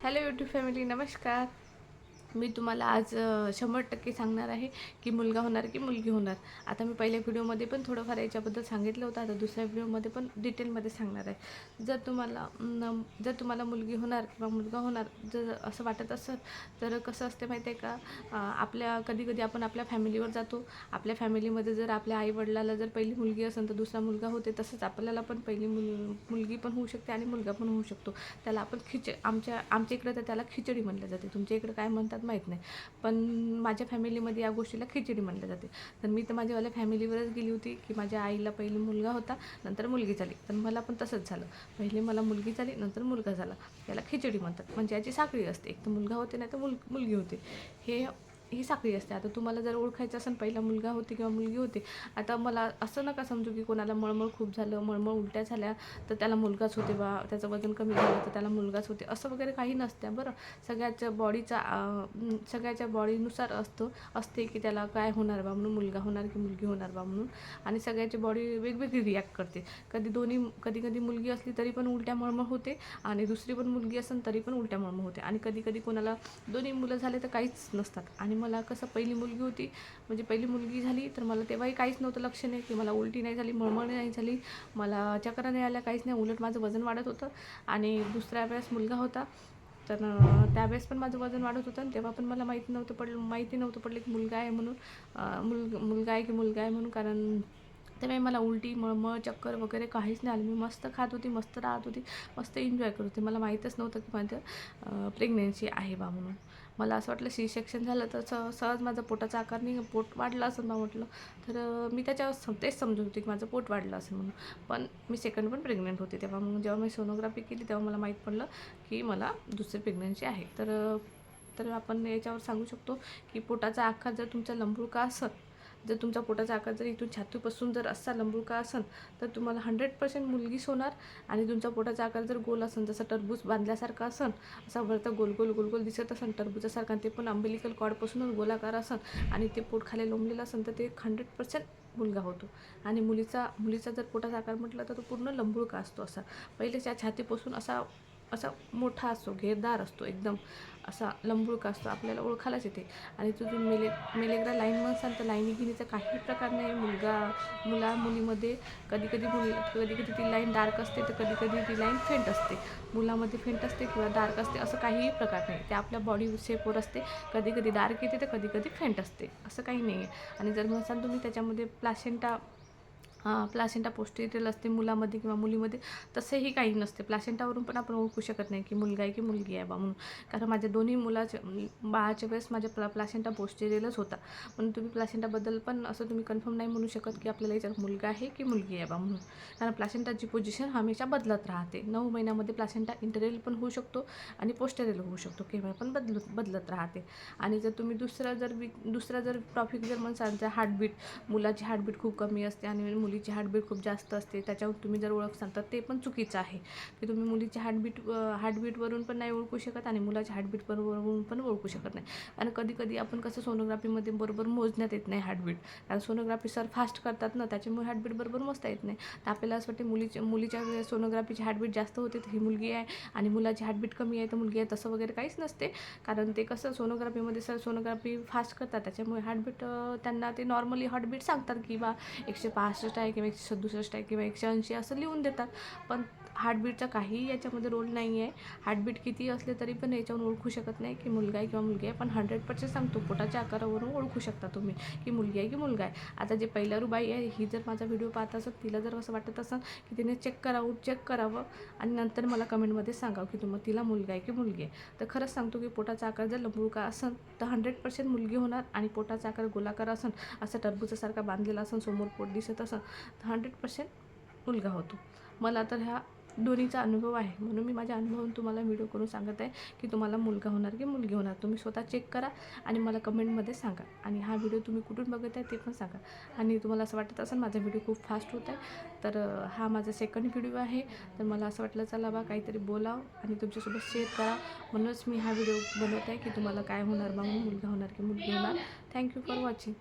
Hello YouTube family नमस्कार. मी तुम्हाला आज शंभर टक्के सांगणार आहे की मुलगा होणार की मुलगी होणार. आता मी पहिल्या व्हिडिओमध्ये पण थोडंफार याच्याबद्दल सांगितलं होतं. आता दुसऱ्या व्हिडिओमध्ये पण डिटेलमध्ये सांगणार आहे. जर तुम्हाला न, जर तुम्हाला मुलगी होणार किंवा मुलगा होणार जर असं वाटत असेल तर कसं असते माहिती आहे का? आपल्या कधी कधी आपण आपल्या फॅमिलीवर जातो. आपल्या फॅमिलीमध्ये जर आपल्या आईवडिलाला जर पहिली मुलगी असेल तर दुसरा मुलगा होते तसंच आपल्याला पण पहिली मुल मुलगी पण होऊ शकते आणि मुलगा पण होऊ शकतो. त्याला आपण खिच आमच्या आमच्या इकडं तर त्याला खिचडी म्हणलं जाते. तुमच्या इकडं काय म्हणतात माहीत नाही. पण माझ्या फॅमिलीमध्ये या गोष्टीला खिचडी म्हणलं जाते. तर मी तर माझ्यावाल्या फॅमिलीवरच गेली होती की माझ्या आईला पहिली मुलगा होता नंतर मुलगी झाली. तर मला पण तसंच झालं. पहिले मला मुलगी झाली नंतर मुलगा झाला. त्याला खिचडी म्हणतात. म्हणजे याची साखळी असते. एक तर मुलगा होते नाही तर मुल मुलगी होते. हे ही साखळी असते. आता तुम्हाला जर ओळखायचं असेल पहिला मुलगा होते किंवा मुलगी होते आता मला असं नका समजू की कोणाला मळमळ खूप झालं मळमळ उलट्या झाल्या तर त्याला मुलगाच होते बा त्याचं वजन कमी झालं तर त्याला मुलगाच होते असं वगैरे काही नसतं. बरं सगळ्याच्या बॉडीचा सगळ्याच्या बॉडीनुसार असतं असते की त्याला काय होणार बा म्हणून मुलगा होणार की मुलगी होणार बा म्हणून आणि सगळ्याची बॉडी वेगवेगळी रिॲक्ट करते. कधी दोन्ही कधी कधी मुलगी असली तरी पण उलट्या मळमळ होते आणि दुसरी पण मुलगी असेल तरी पण उलट्या मळमळ होते. आणि कधी कधी कोणाला दोन्ही मुलं झाले तर काहीच नसतात. आणि मला कसं पहिली मुलगी होती म्हणजे पहिली मुलगी झाली तर मला तेव्हाही काहीच नव्हतं लक्ष नाही की मला उलटी नाही झाली मळमळ नाही झाली मला चक्र नाही आल्या काहीच नाही उलट माझं वजन वाढत होतं. आणि दुसऱ्या वेळेस मुलगा होता तर त्यावेळेस पण माझं वजन वाढत होतं आणि तेव्हा पण मला माहिती नव्हतं पडलं माहिती नव्हतं पडलं की मुलगा आहे म्हणून मुल मुलग मुलगा आहे की मुलगा आहे म्हणून कारण त्यावेळी मला उलटी मळमळ चक्कर वगैरे काहीच नाही आलं. मी मस्त खात होती मस्त राहत होती मस्त एन्जॉय करत होते. मला माहीतच नव्हतं की माझं प्रेग्नेन्सी आहे बा म्हणून. मला असं वाटलं सी सेक्शन झालं तर स- सहज माझं पोटाचा आकार नाही पोट वाढलं असं बा म्हटलं. तर मी त्याच्यावर सम तेच समजत होते की माझं पोट वाढलं असेल म्हणून. पण मी सेकंड पण प्रेग्नेंट होते. तेव्हा मग जेव्हा मी सोनोग्राफी केली तेव्हा मला माहीत पडलं की मला दुसरी प्रेग्नन्सी आहे. तर तर आपण याच्यावर सांगू शकतो की पोटाचा आकार जर तुमचा लंबुळका असत जर तुमचा पोटाचा आकार जर इथून छातीपासून जर असा लंबुळका असेल तर तुम्हाला हंड्रेड पर्सेंट मुलगीच होणार आणि तुमचा पोटाचा आकार जर गोल असेल जसं टरबूज बांधल्यासारखा असेल असा वरतं गोल गोल गोल गोल दिसत असेल टरबूजासारखा आणि ते पण आंबेलिकल कॉडपासूनच गोलाकार असेल आणि ते पोट खाली लोंबलेलं असेल तर ते हंड्रेड पर्सेंट मुलगा होतो. आणि मुलीचा मुलीचा जर पोटाचा आकार म्हटलं तर तो पूर्ण लंबुळका असतो असा. पहिलेच्या छातीपासून असा असा मोठा असतो घेरदार असतो एकदम असा लंबुळका असतो आपल्याला ओळखायलाच येते. आणि तो जो मेले मेलेग्रा लाईन म्हणसाल तर लाईनी घेण्याचा काही प्रकार नाही. मुलगा मुला मुलीमध्ये कधी कधी मुली कधी कधी ती लाईन डार्क असते तर कधी कधी ती लाईन फेंट असते. मुलामध्ये फेंट असते किंवा डार्क असते असं काहीही प्रकार नाही. ते आपल्या बॉडी शेपवर असते. कधी कधी डार्क येते तर कधी कधी फेंट असते. असं काही नाही आहे आणि जर म्हणसाल तुम्ही त्याच्यामध्ये प्लासेंटा प्लासेंटा पोस्टेरियल असते मुलामध्ये किंवा मुलीमध्ये तसेही काही नसते. प्लासेंटावरून पण आपण ओळखू शकत नाही की मुलगा आहे की मुलगी आहे बा म्हणून. कारण माझ्या दोन्ही मुलाच्या बाळाच्या वेळेस माझ्या प्ला प्लासेंटा पोस्टेरियलच होता. म्हणून तुम्ही प्लासेंटाबद्दल पण असं तुम्ही कन्फर्म नाही म्हणू शकत की आपल्याला याच्यात मुलगा आहे की मुलगी आहे बा म्हणून. कारण प्लासेंटाची पोझिशन हमेशा बदलत राहते. नऊ महिन्यामध्ये प्लासेंटा इंटरेल पण होऊ शकतो आणि पोस्टेरियल होऊ शकतो. केव्हा पण बदलत बदलत राहते. आणि जर तुम्ही दुसरा जर वि दुसरा जर टॉपिक जर म्हणसाल तर हार्टबीट मुलाची हार्टबीट खूप कमी असते आणि मुली मुलीची हार्टबीट खूप जास्त असते त्याच्यावर तुम्ही जर ओळख सांगता ते पण चुकीचं आहे. की तुम्ही मुलीची हार्टबीट हार्टबीटवरून पण नाही ओळखू शकत आणि मुलाच्या हार्टबीटवरून पण ओळखू शकत नाही. कारण कधी कधी आपण कसं सोनोग्राफीमध्ये बरोबर मोजण्यात येत नाही हार्टबीट. कारण सोनोग्राफी सर फास्ट करतात ना त्याच्यामुळे हार्टबीट बरोबर मोजता येत नाही. तर आपल्याला असं वाटते मुलीच्या मुलीच्या सोनोग्राफीची हार्टबीट जास्त होते तर ही मुलगी आहे आणि मुलाची हार्टबीट कमी आहे तर मुलगी आहे तसं वगैरे काहीच नसते. कारण ते कसं सोनोग्राफीमध्ये सर सोनोग्राफी फास्ट करतात त्याच्यामुळे हार्टबीट त्यांना ते नॉर्मली हार्टबीट सांगतात की बा एकशे पासष्ट आहे किंवा एकशे सदुसष्ट आहे किंवा एकशे ऐंशी असं लिहून देतात. पण हार्टबीटचा काहीही याच्यामध्ये रोल नाही आहे. हार्टबीट किती असले तरी पण याच्यावरून ओळखू शकत नाही की मुलगा आहे किंवा मुलगी आहे. पण हंड्रेड पर्सेंट सांगतो पोटाच्या आकारावरून ओळखू शकता तुम्ही की मुलगी आहे की मुलगा आहे. आता जे पहिल्या रुबाई आहे ही जर माझा व्हिडिओ पाहत असेल तिला जर असं वाटत असेल की तिने चेक करावं चेक करावं आणि नंतर मला कमेंटमध्ये सांगावं की तुम्हाला तिला मुलगा आहे की मुलगी आहे. तर खरंच सांगतो की पोटाचा आकार जर लंबुळका असेल तर हंड्रेड पर्सेंट मुलगी होणार आणि पोटाचा आकार गोलाकार असेल असं टरबूजासारखा बांधलेला असेल समोर पोट दिसत असेल तर हंड्रेड पर्सेंट मुलगा होतो. मला तर ह्या दोन्हीचा अनुभव आहे. म्हणून मी माझ्या अनुभवून तुम्हाला व्हिडिओ करून सांगत आहे की तुम्हाला मुलगा होणार की मुलगी होणार. तुम्ही स्वतः चेक करा आणि मला कमेंटमध्ये सांगा. आणि हा व्हिडिओ तुम्ही कुठून बघत आहे ते पण सांगा. आणि तुम्हाला असं वाटत असेल माझा व्हिडिओ खूप फास्ट होत आहे तर हा माझा सेकंड व्हिडिओ आहे. तर मला असं वाटलं चला बा काहीतरी बोलावं आणि तुमच्यासोबत शेअर करा. म्हणूनच मी हा व्हिडिओ बनवत आहे की तुम्हाला काय होणार बा मुलगा होणार की मुलगी होणार. Thank you for watching